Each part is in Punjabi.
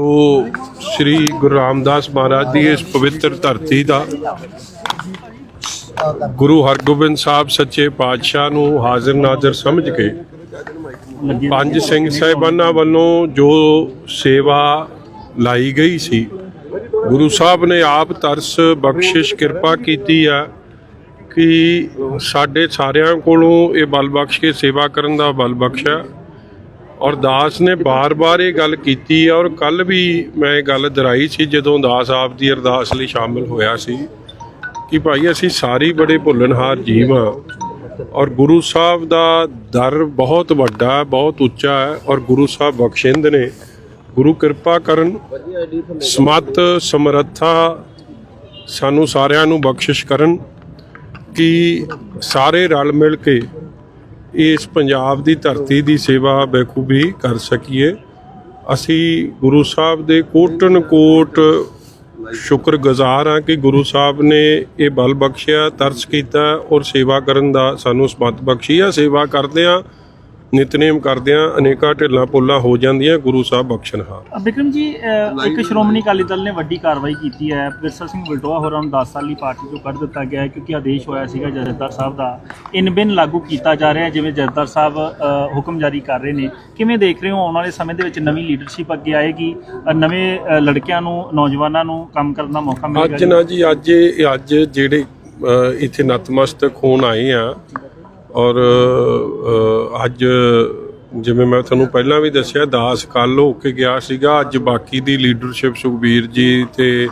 ਉਹ ਸ੍ਰੀ ਗੁਰੂ ਰਾਮਦਾਸ ਮਹਾਰਾਜ ਦੀ ਇਸ ਪਵਿੱਤਰ ਧਰਤੀ ਦਾ ਗੁਰੂ ਹਰਗੋਬਿੰਦ ਸਾਹਿਬ ਸੱਚੇ ਪਾਤਸ਼ਾਹ ਨੂੰ ਹਾਜ਼ਰ ਨਾਜ਼ਰ ਸਮਝ ਕੇ ਪੰਜ ਸਿੰਘ ਸਾਹਿਬਾਨਾਂ ਵੱਲੋਂ ਜੋ ਸੇਵਾ ਲਾਈ ਗਈ ਸੀ, ਗੁਰੂ ਸਾਹਿਬ ਨੇ ਆਪ ਤਰਸ ਬਖਸ਼ਿਸ਼ ਕਿਰਪਾ ਕੀਤੀ ਆ ਕਿ ਸਾਡੇ ਸਾਰਿਆਂ ਕੋਲੋਂ ਇਹ ਬਲ ਬਖਸ਼ ਕੇ ਸੇਵਾ ਕਰਨ ਦਾ ਬਲ ਬਖਸ਼ਿਆ। ਔਰ ਦਾਸ ਨੇ ਬਾਰ-ਬਾਰ ਇਹ ਗੱਲ ਕੀਤੀ ਔਰ ਕੱਲ ਵੀ ਮੈਂ ਇਹ ਗੱਲ ਦਰਾਈ ਸੀ ਜਦੋਂ ਦਾਸ ਆਪ ਦੀ ਅਰਦਾਸ ਲਈ ਸ਼ਾਮਿਲ ਹੋਇਆ ਸੀ ਕਿ ਭਾਈ ਅਸੀਂ ਸਾਰੀ ਬੜੇ ਭੁੱਲਣਹਾਰ ਜੀਵ ਹਾਂ ਔਰ ਗੁਰੂ ਸਾਹਿਬ ਦਾ ਦਰ ਬਹੁਤ ਵੱਡਾ ਬਹੁਤ ਉੱਚਾ ਹੈ ਔਰ ਗੁਰੂ ਸਾਹਿਬ ਬਖਸ਼ਿੰਦ ਨੇ ਗੁਰੂ ਕਿਰਪਾ ਕਰਨ ਸਮਤ ਸਮਰੱਥਾ ਸਾਨੂੰ ਸਾਰਿਆਂ ਨੂੰ ਬਖਸ਼ਿਸ਼ ਕਰਨ ਕਿ ਸਾਰੇ ਰਲ ਮਿਲ ਕੇ ਇਸ ਪੰਜਾਬ ਦੀ ਧਰਤੀ ਦੀ ਸੇਵਾ ਬਖੂਬੀ ਕਰ ਸਕੀਏ। ਅਸੀਂ ਗੁਰੂ ਸਾਹਿਬ ਦੇ ਕੋਟਨ ਕੋਟ ਸ਼ੁਕਰਗੁਜ਼ਾਰ ਹਾਂ ਕਿ ਗੁਰੂ ਸਾਹਿਬ ਨੇ ਇਹ ਬਲ ਬਖਸ਼ਿਆ, ਤਰਸ ਕੀਤਾ ਔਰ ਸੇਵਾ ਕਰਨ ਦਾ ਸਾਨੂੰ ਸਮਤ ਬਖਸ਼ੀ ਆ। ਸੇਵਾ ਕਰਦੇ ਆ ਨਿਤਨੇਮ ਕਰਦੇ ਆ ਅਨੇਕਾਂ ਢਿੱਲਾਂ ਪੁੱਲਾਂ ਹੋ ਜਾਂਦੀਆਂ ਗੁਰੂ ਸਾਹਿਬ ਬਖਸ਼ਣਹਾਰ ਬਿਕਰਮ ਜੀ ਅਹ, ਇੱਕ ਸ਼੍ਰੋਮਣੀ ਅਕਾਲੀ ਦਲ ਨੇ ਵੱਡੀ ਕਾਰਵਾਈ ਕੀਤੀ ਹੈ। ਵਿਰਸਾ ਸਿੰਘ ਵਲਟੋਆ ਹੋਰਾਂ ਨੂੰ 10 ਸਾਲੀ ਪਾਰਟੀ ਤੋਂ ਕੱਢ ਦਿੱਤਾ ਗਿਆ ਹੈ ਕਿਉਂਕਿ ਆਦੇਸ਼ ਹੋਇਆ ਸੀਗਾ ਜਥੇਦਾਰ ਸਾਹਿਬ ਦਾ। ਇਨ ਬਿਨ ਲਾਗੂ ਕੀਤਾ ਜਾ ਰਿਹਾ ਹੈ ਜਿਵੇਂ ਜਥੇਦਾਰ ਸਾਹਿਬ ਅਹ, ਹੁਕਮ ਜਾਰੀ ਕਰ ਰਹੇ ਨੇ। ਕਿਵੇਂ ਦੇਖ ਰਹੇ ਹੋ? ਆਉਣ ਵਾਲੇ ਸਮੇਂ ਦੇ ਵਿੱਚ ਨਵੀਂ ਲੀਡਰਸ਼ਿਪ ਅੱਗੇ ਆਏਗੀ। ਅਹ, ਨਵੇਂ ਅਹ, ਲੜਕਿਆਂ ਨੂੰ ਨੌਜਵਾਨਾਂ ਨੂੰ ਕੰਮ ਕਰਨ ਦਾ ਮੌਕਾ ਮਿਲੇਗਾ ਅੱਜ ਨਾ ਜੀ ਅੱਜ ਇਹ- ਅੱਜ ਜਿਹੜੇ ਅ, ਇੱਥੇ ਨਤਮਸਤਕ ਹੋਣ ਆਏ ਆ ਔਰ ਅੱਜ ਜਿਵੇਂ ਮੈਂ ਤੁਹਾਨੂੰ ਪਹਿਲਾਂ ਵੀ ਦੱਸਿਆ ਦਾਸ ਕੱਲ ਹੋ ਕੇ ਗਿਆ ਸੀਗਾ। ਅੱਜ ਬਾਕੀ ਦੀ ਲੀਡਰਸ਼ਿਪ ਸੁਖਬੀਰ ਜੀ ਤੇ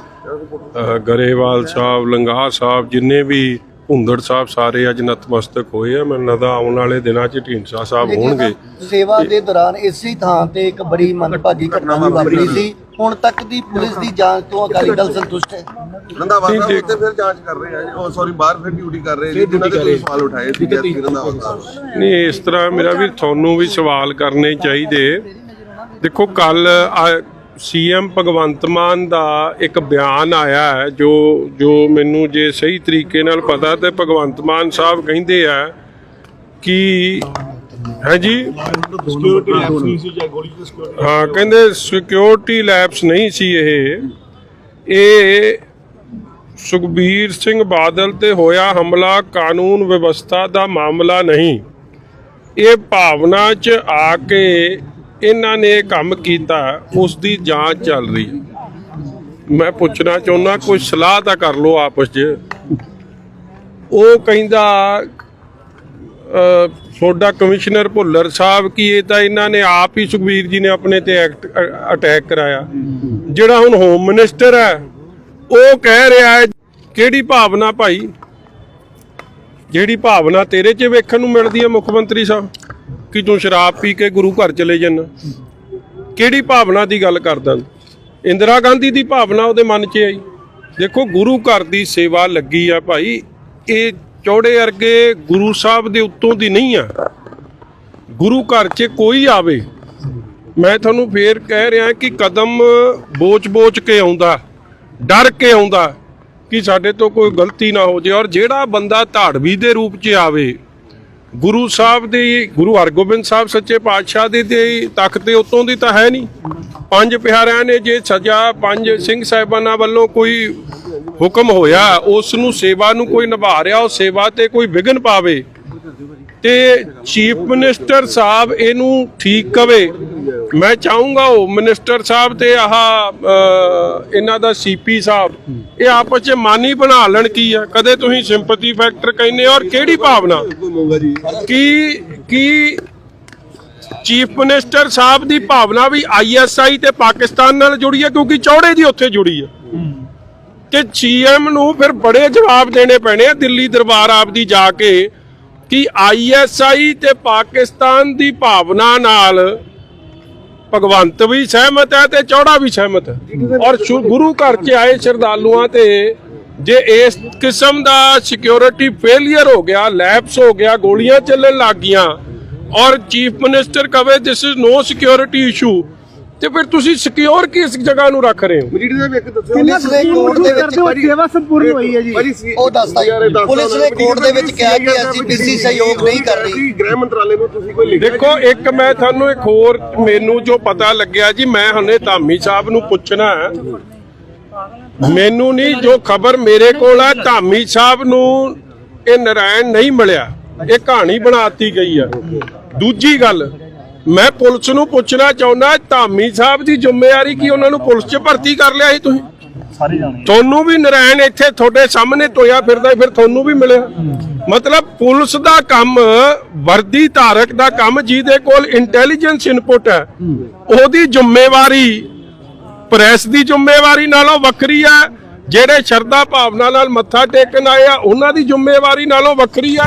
ਗਰੇਵਾਲ ਸਾਹਿਬ ਲੰਗਾ ਸਾਹਿਬ ਜਿੰਨੇ ਵੀ ਹੁੰਦੜ ਸਾਹਿਬ ਸਾਰੇ ਅੱਜ ਨਤਮਸਤਕ ਹੋਏ ਆ। ਮੈਨੂੰ ਲੱਗਦਾ ਆਉਣ ਵਾਲੇ ਦਿਨਾਂ 'ਚ ਢੀਂਡਸਾ ਸਾਹਿਬ ਹੋਣਗੇ। ਸੇਵਾ ਦੇ ਦੌਰਾਨ ਇਸੇ ਥਾਂ ਤੇ ਇੱਕ ਬੜੀ ਮੰਦਭਾਗੀ ਘਟਨਾ ਵੀ ਵਾਪਰੀ ਸੀ। ਹੁਣ ਤੱਕ ਦੀ ਪੁਲਿਸ ਦੀ ਜਾਂਚ ਤੋਂ ਅਕਾਲੀ ਦਲ ਸੰਤੁਸ਼ਟ ਹੈ। ਨਹੀਂ, ਸਾਹਿਬ ਉੱਤੇ ਫਿਰ ਜਾਂਚ ਕਰ ਰਹੇ ਆ ਜੀ। ਉਹ ਸੌਰੀ ਬਾਹਰ ਫਿਰ ਡਿਊਟੀ ਕਰ ਰਹੇ ਜੀ। ਜਿਨ੍ਹਾਂ ਦੇ ਤੁਸੀਂ ਸਵਾਲ ਉਠਾਏ ਸੀ ਜੈਸੀ ਰੰਧਾਵਾ ਸਾਹਿਬ ਨਹੀਂ ਇਸ ਤਰ੍ਹਾਂ ਮੇਰਾ ਵੀ ਤੁਹਾਨੂੰ ਵੀ ਸਵਾਲ ਕਰਨੇ ਚਾਹੀਦੇ। ਦੇਖੋ ਕੱਲ ਸੀਐਮ ਭਗਵੰਤ ਮਾਨ ਦਾ ਇੱਕ ਬਿਆਨ ਆਇਆ ਹੈ ਜੋ ਜੋ ਮੈਨੂੰ ਜੇ ਸਹੀ ਤਰੀਕੇ ਨਾਲ ਪਤਾ ਤੇ ਭਗਵੰਤ ਮਾਨ ਸਾਹਿਬ ਕਹਿੰਦੇ ਆ ਕਿ ਹੈ ਜੀ? ਹਾਂ, ਕਹਿੰਦੇ ਸਿਕਿਉਰਿਟੀ ਲੈਪਸ ਨਹੀਂ ਸੀ ਇਹ। ਇਹ ਸੁਖਬੀਰ ਸਿੰਘ ਬਾਦਲ ਤੇ ਹੋਇਆ ਹਮਲਾ, ਕਾਨੂੰਨ ਵਿਵਸਥਾ ਦਾ ਮਾਮਲਾ ਨਹੀਂ। ਇਹ ਭਾਵਨਾ 'ਚ ਆ ਕੇ ਇਹਨਾਂ ਨੇ ਕੰਮ ਕੀਤਾ, ਉਸ ਦੀ ਜਾਂਚ ਚੱਲ ਰਹੀ। ਮੈਂ ਪੁੱਛਣਾ ਚਾਹੁੰਦਾ, ਕੋਈ ਸਲਾਹ ਤਾਂ ਕਰ ਲਓ ਆਪਸ 'ਚ। ਉਹ ਕਹਿੰਦਾ ਅ, ਤੁਹਾਡਾ ਕਮਿਸ਼ਨਰ ਭੁੱਲਰ ਸਾਹਿਬ ਕੀ ਇਹ ਤਾਂ ਇਹਨਾਂ ਨੇ ਆਪ ਹੀ ਸੁਖਬੀਰ ਜੀ ਨੇ ਆਪਣੇ ਤੇ ਐਕਟ ਅਟੈਕ ਕਰਾਇਆ। ਜਿਹੜਾ ਹੁਣ ਹੋਮ ਮਿਨਿਸਟਰ ਹੈ ਉਹ ਕਹਿ ਰਿਹਾ ਹੈ ਕਿਹੜੀ ਭਾਵਨਾ ਭਾਈ? ਜਿਹੜੀ ਭਾਵਨਾ ਤੇਰੇ 'ਚ ਵੇਖਣ ਨੂੰ ਮਿਲਦੀ ਹੈ ਮੁੱਖ ਮੰਤਰੀ ਸਾਹਿਬ ਕਿ ਤੂੰ ਸ਼ਰਾਬ ਪੀ ਕੇ ਗੁਰੂ ਘਰ ਚਲੇ ਜਾਂਦਾ ਕਿਹੜੀ ਭਾਵਨਾ ਦੀ ਗੱਲ ਕਰਦਾ ਇੰਦਰਾ ਗਾਂਧੀ ਦੀ ਭਾਵਨਾ ਉਹਦੇ ਮਨ 'ਚ ਆਈ। ਦੇਖੋ ਗੁਰੂ ਘਰ ਦੀ ਸੇਵਾ ਲੱਗੀ ਆ ਭਾਈ ਇਹ ਚੌੜੇ ਵਰਗੇ ਗੁਰੂ ਸਾਹਿਬ ਦੇ ਉੱਤੋਂ ਦੀ ਨਹੀਂ ਆ। ਗੁਰੂ ਘਰ 'ਚ ਕੋਈ ਆਵੇ। ਮੈਂ ਤੁਹਾਨੂੰ ਫੇਰ ਕਹਿ ਰਿਹਾ ਕਿ ਕਦਮ ਬੋਚ-ਬੋਚ ਕੇ ਆਉਂਦਾ, ਡਰ ਕੇ ਆਉਂਦਾ ਕਿ ਸਾਡੇ ਤੋਂ ਕੋਈ ਗਲਤੀ ਨਾ ਹੋ ਜੇ। ਔਰ ਜਿਹੜਾ ਬੰਦਾ ਧਾੜਵੀ ਦੇ ਰੂਪ 'ਚ ਆਵੇ, ਗੁਰੂ ਸਾਹਿਬ ਦੀ, ਗੁਰੂ ਹਰਗੋਬਿੰਦ ਸਾਹਿਬ ਸੱਚੇ ਪਾਤਸ਼ਾਹ ਦੇ ਤਖਤ ਦੇ ਉਤੋਂ ਦੀ ਤਾਂ ਹੈ ਨਹੀਂ। ਪੰਜ ਪਿਆਰਿਆਂ ਨੇ ਜੇ ਸਜ਼ਾ, ਪੰਜ ਸਿੰਘ ਸਾਹਿਬਾਨਾਂ ਵੱਲੋਂ ਕੋਈ ਹੁਕਮ ਹੋਇਆ ਉਸ ਨੂੰ ਸੇਵਾ ਨੂੰ ਕੋਈ ਨਿਭਾ ਰਿਹਾ ਉਹ ਸੇਵਾ ਤੇ ਕੋਈ ਵਿਘਨ ਪਾਵੇ ਤੇ ਚੀਫ ਮਿਨਿਸਟਰ ਸਾਹਿਬ ਇਹਨੂੰ ਠੀਕ ਕਵੇ। ਮੈਂ ਚਾਹੂੰਗਾ ਉਹ ਮਿਨਿਸਟਰ ਸਾਹਿਬ ਤੇ ਆਹ ਇਹਨਾਂ ਦਾ ਸੀਪੀ ਸਾਹਿਬ, ਇਹ ਆਪਸ ਚ ਮਾਨੀ ਬਣਾ ਲੈਣ ਕੀ ਆ? ਕਦੇ ਤੁਸੀਂ ਸਿੰਪਥੀ ਫੈਕਟਰ ਕਹਿੰਦੇ ਔਰ ਕਿਹੜੀ ਭਾਵਨਾ? ਕੀ ਕੀ ਚੀਫ ਮਿਨਿਸਟਰ ਸਾਹਿਬ ਦੀ ਭਾਵਨਾ ਵੀ ਆਈਐਸਆਈ ਤੇ ਪਾਕਿਸਤਾਨ ਨਾਲ ਜੁੜੀ ਹੈ ਕਿਉਂਕਿ ਚੌੜੇ ਦੀ ਉੱਥੇ ਜੁੜੀ ਹੈ ਤੇ ਸੀਐਮ ਨੂੰ ਫਿਰ ਬੜੇ ਜਵਾਬ ਦੇਣੇ ਪੈਣੇ ਆ ਦਿੱਲੀ ਦਰਬਾਰ ਆਪ ਦੀ ਜਾ ਕੇ ਕਿ ਆਈਐਸਆਈ ਤੇ ਪਾਕਿਸਤਾਨ ਦੀ ਭਾਵਨਾ ਨਾਲ ਭਗਵੰਤ ਵੀ ਸਹਿਮਤ ਹੈ ਤੇ ਚੌੜਾ ਵੀ ਸਹਿਮਤ ਹੈ। ਔਰ ਗੁਰੂ ਘਰ 'ਚ ਆਏ ਸ਼ਰਧਾਲੂਆਂ ਤੇ ਜੇ ਇਸ ਕਿਸਮ ਦਾ ਸਿਕਿਉਰਿਟੀ ਫੇਲਿਅਰ ਹੋ ਗਿਆ ਲੈਪਸ ਹੋ ਗਿਆ, ਗੋਲੀਆਂ ਚੱਲਣ ਲੱਗ ਗਈਆਂ, ਔਰ ਚੀਫ ਮਿਨਿਸਟਰ ਕਵੇ this is no security issue ਤੇ ਫਿਰ ਤੁਸੀਂ ਸਿਕਿਉਰ ਕਿਸ ਜਗ੍ਹਾ ਨੂੰ ਰੱਖ ਰਹੇ ਹੋ? ਮਜੀਠੀ ਸਾਹਿਬ ਇੱਕ ਦੱਸੋ। ਪੁਲਿਸ ਨੇ ਕੋਰਟ ਦੇ ਵਿੱਚ ਸੇਵਾ ਸੰਪੂਰਨ ਹੋਈ ਹੈ ਜੀ। ਉਹ ਦੱਸਦਾ ਪੁਲਿਸ ਨੇ ਕੋਰਟ ਦੇ ਵਿੱਚ ਕਿਹਾ ਕਿ ਅਸੀਂ PC ਸਹਿਯੋਗ ਨਹੀਂ ਕਰ ਰਹੀ। ਗ੍ਰਹਿ ਮੰਤਰਾਲੇ ਨੂੰ ਤੁਸੀਂ ਕੋਈ ਲਿਖਿਆ ਦੇਖੋ ਇੱਕ ਮੈਂ ਤੁਹਾਨੂੰ ਇੱਕ ਹੋਰ ਮੈਨੂੰ ਜੋ ਪਤਾ ਲੱਗਿਆ ਜੀ ਮੈਂ ਹੁਣੇ ਧਾਮੀ ਸਾਹਿਬ ਨੂੰ ਪੁੱਛਣਾ ਹੈ। ਮੈਨੂੰ ਨਹੀਂ ਜੋ ਖਬਰ ਮੇਰੇ ਕੋਲ ਹੈ ਧਾਮੀ ਸਾਹਿਬ ਨੂੰ ਇਹ ਨਰਾਇਣ ਨਹੀਂ ਮਿਲਿਆ। ਇਹ ਕਹਾਣੀ ਬਣਾਤੀ ਗਈ ਹੈ। ਦੂਜੀ ਗੱਲ ਮੈਂ ਪੁਲਿਸ ਨੂੰ ਪੁੱਛਣਾ ਚਾਹੁੰਦਾ ਧਾਮੀ ਸਾਹਿਬ ਦੀ ਜ਼ਿੰਮੇਵਾਰੀ ਕੀ? ਉਹਨਾਂ ਨੂੰ ਪੁਲਿਸ 'ਚ ਭਰਤੀ ਕਰ ਲਿਆ ਸੀ ਤੁਸੀਂ? ਸਾਰੇ ਜਾਣੇ। ਤੁਹਾਨੂੰ ਵੀ ਨਰਾਇਣ ਇੱਥੇ ਤੁਹਾਡੇ ਸਾਹਮਣੇ ਟੋਇਆ ਫਿਰਦਾ ਫਿਰ ਤੁਹਾਨੂੰ ਵੀ ਮਿਲਿਆ। ਮਤਲਬ ਪੁਲਿਸ ਦਾ ਕੰਮ ਵਰਦੀ ਧਾਰਕ ਦਾ ਕੰਮ ਜਿਹਦੇ ਕੋਲ ਇੰਟੈਲੀਜੈਂਸ ਇਨਪੁਟ ਹੈ ਉਹਦੀ ਜ਼ਿੰਮੇਵਾਰੀ ਪ੍ਰੈਸ ਦੀ ਜ਼ਿੰਮੇਵਾਰੀ ਨਾਲੋਂ ਵੱਖਰੀ ਹੈ ਜਿਹੜੇ ਸ਼ਰਧਾ ਭਾਵਨਾ ਨਾਲ ਮੱਥਾ ਟੇਕਣ ਆਏ ਆ ਉਹਨਾਂ ਦੀ ਜ਼ਿੰਮੇਵਾਰੀ ਨਾਲੋਂ ਵੱਖਰੀ ਹੈ।